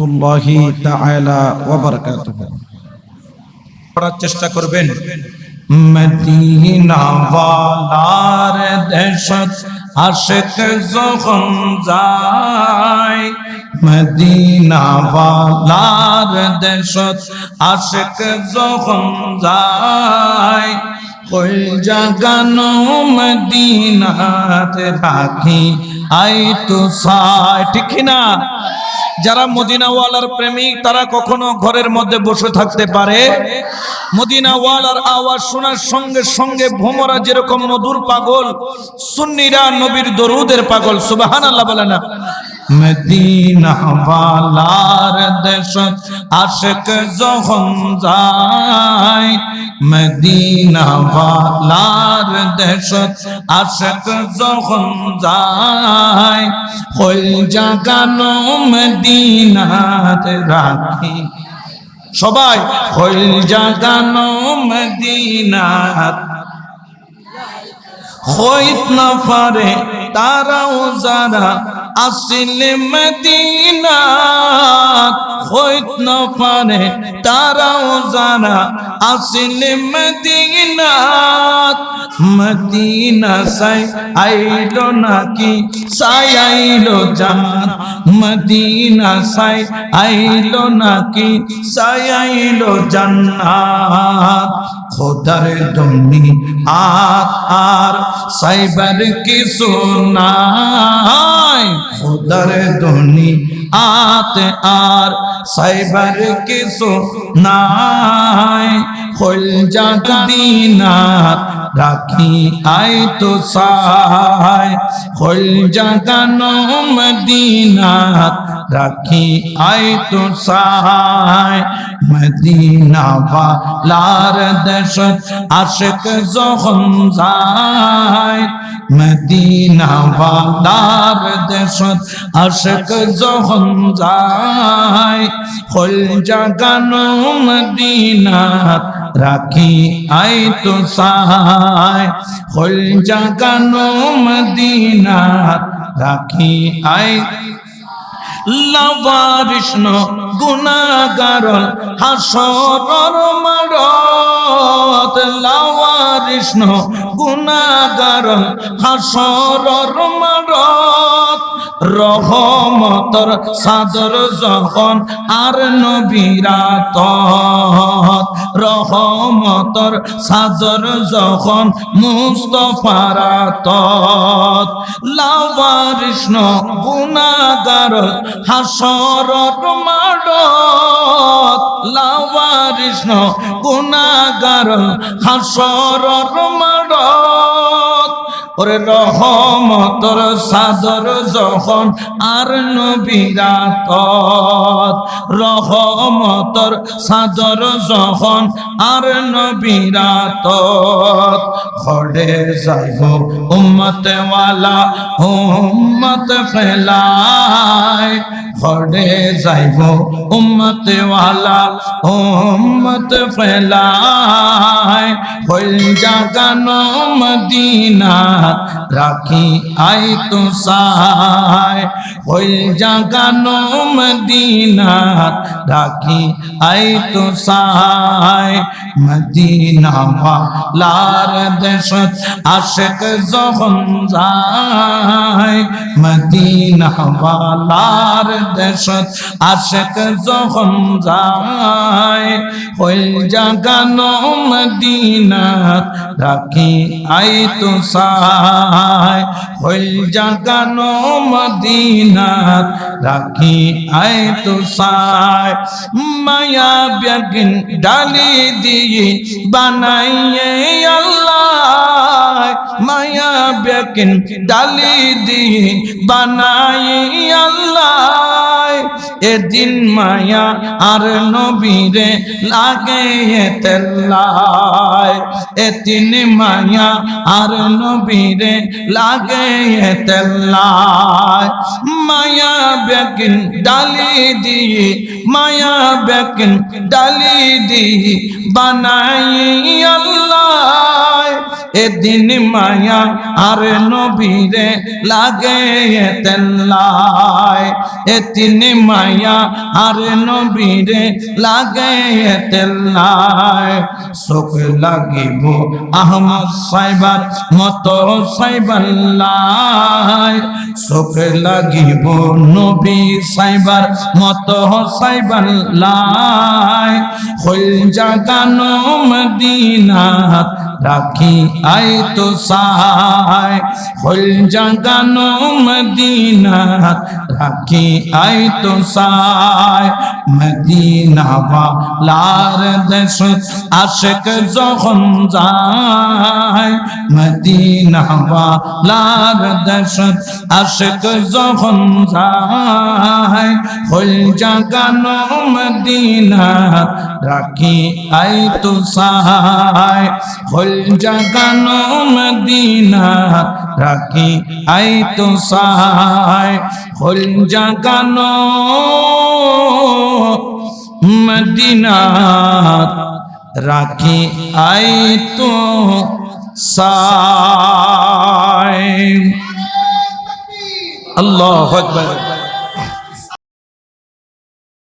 রহমতুল্লাহি তাআলা ওয়া বারাকাতুহু। পড়ার চেষ্টা করবেন। মদিনা ওয়ালার দেশত আশিক যখন যায় মদিনা ওয়ালার দেশত আশিক যখন যায় কই জাগানো মদিনাতে রাখি আই তো সাই ঠিক না যারা মদিনাওয়ালার প্রেমিক, তারা কখনো ঘরের মধ্যে বসে থাকতে পারে। মদিনাওয়ালার আওয়াজ শোনার সঙ্গে সঙ্গে ভোমরা যেরকম মধুর পাগল, সুন্নিরা নবীর দরুদের পাগল সুবাহান আল্লাহ বলে না। মদিনা ওয়ালার দেশ আশেক যখন যায়, মদিনা ওয়ালার দেশ আশেক যখন যায় হল জাগানো মদিনাতে রাখি। সবাই হল জাগানো মদিনাত। হইত না পারে তারাও যারা আসলে মদিনা পারে তারাও যারা আসলে মদিনা মদিনা সাই আইলো নাকি? সাই আইলো জান। মদিনা সাই আইলো নাকি? সাই আইলো জান্নাত খোদার আত আর সাইবার কিছু নাই। খোদার দমনি আত আর সাইবার কিছু নাই। খোল জাগদিনাত রাখি আই তো সাই। খোল জাগানো মদিনাত রাখি আই তো সাই। মদিনা ওয়ালার দেশত আশিক যখন যায় মদিনা ওয়ালার দেশত আশিক যখন যায়, খোল জাগানো মদিনাত রাখি আই তো সাই খোল জাগানো মদিনাত রাখি আই লাভারিষ্ণ গুণাগার হাসরর মারত লাভারিষ্ণ গুণাগার হাসরর মারত রহমতর সাদর যখন আর নবীরাত রহমতর সাদর যখন মুস্তফারাত লাভারিষ্ণ গুণাগার হাসরত মাডত লাভারিষ্ণ গুণাগার হাসরত মাডত ওরে রহমতর সাদর যখন আর নবীরাত রহমতর সাদর যখন আর নবীরাত খড়ে যাইব উম্মতে ওয়ালা উম্মত ফেলায়। খড়ে যাইব উম্মতে ওয়ালা উম্মত ফেলায়। হইল জাগানো মদিনা রাখি আই তু সাই হইল জাগানো মদিনা রাখি আই তো সাই মদিনা লার দেশত আশেক যখন যায়, মদিনা লার দেশত আশেক যখন যায় হইল জাগানো মদিনাত রাখি আই তো সাই হইল জাগানো মদিনাত রাখি আয় তো সায় মায়া বেগিন ডালি দিয়ে বানাইয়ে আল্লাহ। মায়া বেগিন ডালি দিয়ে বানাই আল্লাহ। এদিন মায়া আর নবীরে লাগে তেল্লায়। এদিন মায়া আর নবীরে লাগে তেল্লায়। মায়া বেকিন ডালি দিয়ে, মায়া বেকিন ডালি দিয়ে বানাই আল্লাহ। এদিন মায়া আর নবীরে লাগে তেল্লায়। এদিন মায়া আর নবীরে লাগে তেল্লায়। চোখ লাগিব আহমদ সাইবার মত সাইবাল্লায়। চোখ লাগিব নবী সাইবার মত সাইবাল্লায়। হইল জাগানো মদিনাত রাখি আই তো সাই হইল জাগানো মদিনাত রাখি আই তো সাই মদিনা লার দেশ আশেক যখন যায়। মদিনা লার দেশ আশেক যখন যায়, হইল জাগানো মদিনা রাখি আই তো সাই হইল জাগানো মদিনা রাখি আই তো সাই হইল জাগানো মদিনা রাখি আই তো সাই আল্লাহ আকবার